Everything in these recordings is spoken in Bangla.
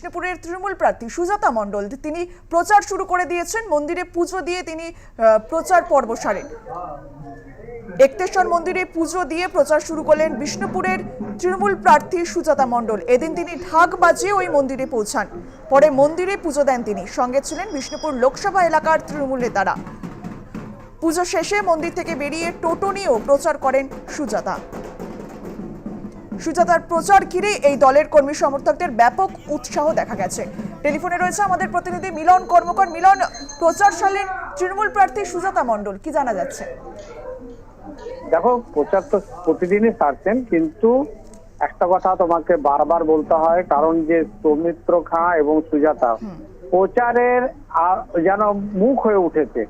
বিষ্ণুপুরের তৃণমূল প্রার্থী সুজাতা মণ্ডল, তিনি প্রচার শুরু করে দিয়েছেন। মন্দিরে পুজো দিয়ে তিনি প্রচার পর্ব সারেন। একতেশ্বর মন্দিরে পুজো দিয়ে প্রচার শুরু করলেন বিষ্ণুপুরের তৃণমূল প্রার্থী সুজাতা মণ্ডল। এদিন তিনি ঢাক বাজিয়ে ওই মন্দিরে পৌঁছান। পরে মন্দিরে পুজো দেন তিনি। সঙ্গে ছিলেন বিষ্ণুপুর লোকসভা এলাকার তৃণমূল নেতারা। পুজো শেষে মন্দির থেকে বেরিয়ে টোটো নিয়েও প্রচার করেন সুজাতা। সুজাতার প্রচার ঘিরে এই দলের কর্মী সমর্থকদের ব্যাপক উৎসাহ দেখা গেছে। টেলিফোনে রয়েছে আমাদের প্রতিনিধি মিলন কর্মকর। মিলন প্রচার সারলেন তৃণমূল প্রার্থী সুজাতা মণ্ডল কি জানা যাচ্ছে? দেখো প্রচার তো প্রতিদিনই সারছেন কিন্তু একটা কথা তোমাকে বারবার বলতে হয় কারণ যে সৌমিত্র খাঁ এবং সুজাতা প্রচারের যেন মুখ হয়ে উঠেছে।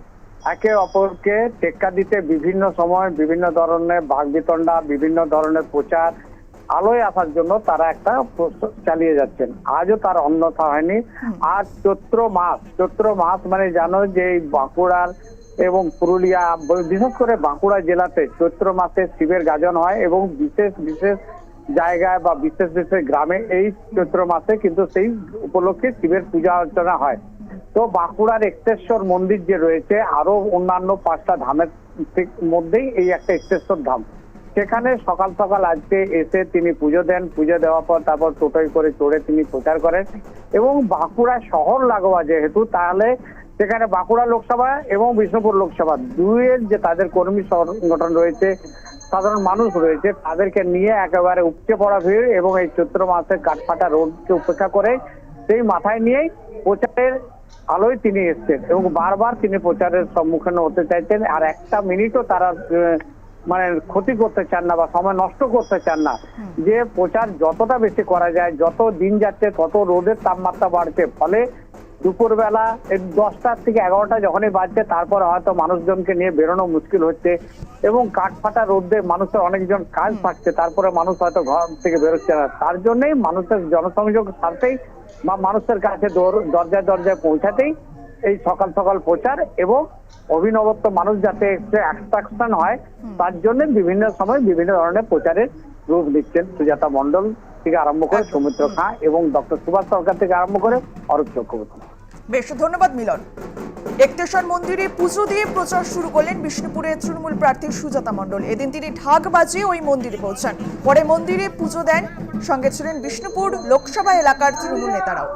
একে অপরকে টেক্কা দিতে বিভিন্ন সময় বিভিন্ন ধরনের বাগবিতণ্ডা বিভিন্ন ধরনের প্রচার আলোয় আসার জন্য তারা একটা চালিয়ে যাচ্ছেন। আজও তার অন্যথা হয়নি। আর চৈত্র মাস চৈত্র মাস মানে জানো যে বাঁকুড়ার এবং পুরুলিয়া বিশেষ করে বাঁকুড়া জেলাতে চৈত্র মাসে শিবের গাজন হয় এবং বিশেষ বিশেষ জায়গায় বা বিশেষ বিশেষ গ্রামে এই চৈত্র মাসে কিন্তু সেই উপলক্ষে শিবের পূজা অর্চনা হয়। তো বাঁকুড়ার একটেশ্বর মন্দির যে রয়েছে আরও অন্যান্য পাঁচটা ধামের মধ্যেই এই একটা একটেশ্বর ধাম। সেখানে সকাল সকাল আজকে এসে তিনি পুজো দেন। পুজো দেওয়ার পর তারপর টোটোয় করে চড়ে তিনি প্রচার করেন। এবং বাঁকুড়া শহর লাগোয়া যেহেতু, তাহলে সেখানে বাঁকুড়া লোকসভা এবং বিষ্ণুপুর লোকসভা দুইয়ের যে তাদের কর্মী সংগঠন রয়েছে, সাধারণ মানুষ রয়েছে, তাদেরকে নিয়ে একেবারে উপচে পড়া ভিড় এবং এই চৈত্র মাসে কাঠফাটা রোডকে উপেক্ষা করে সেই মাথায় নিয়েই প্রচারের আলোয় তিনি এসছেন এবং বারবার তিনি প্রচারের সম্মুখীন হতে চাইছেন। আর একটা মিনিটও তারা মানে ক্ষতি করতে চান না বা সময় নষ্ট করতে চান না যে প্রচার যতটা বেশি করা যায় যত দিন যাচ্ছে তত রোদের তাপমাত্রা বাড়ছে। ফলে দুপুরবেলা দশটার থেকে এগারোটা যখনই বাজছে তারপরে হয়তো মানুষজনকে নিয়ে বেরোনো মুশকিল হচ্ছে এবং কাঠফাটা রোদে মানুষের অনেকজন কাজ পাচ্ছে তারপরে মানুষ হয়তো ঘর থেকে বেরোচ্ছে না। তার জন্যই মানুষের জনসংযোগ সারতেই বা মানুষের কাছে দর- দরজায় দরজায় পৌঁছাতেই এই সকাল সকাল প্রচার এবং অভিনবত্ব মানুষ যাতে অ্যাট্রাকশন হয় তার জন্য বিভিন্ন সময় বিভিন্ন ধরনের প্রচারের রূপ দিচ্ছেন সুজাতা মণ্ডল থেকে আরম্ভ করে সৌমিত্র খাঁ এবং ডক্টর সুভাষ সরকার থেকে আরম্ভ করে অরূপ চক্রবর্তী। বেশ ধন্যবাদ মিলন। একতেশ্বর মন্দিরে পুজো দিয়ে প্রচার শুরু করলেন বিষ্ণুপুরের তৃণমূল প্রার্থী সুজাতা মণ্ডল। এদিন তিনি ঢাক বাজিয়ে ওই মন্দিরে পৌঁছান। পরে মন্দিরে পুজো দেন সঙ্গে ছিলেন বিষ্ণুপুর লোকসভা এলাকার তৃণমূল নেতারাও।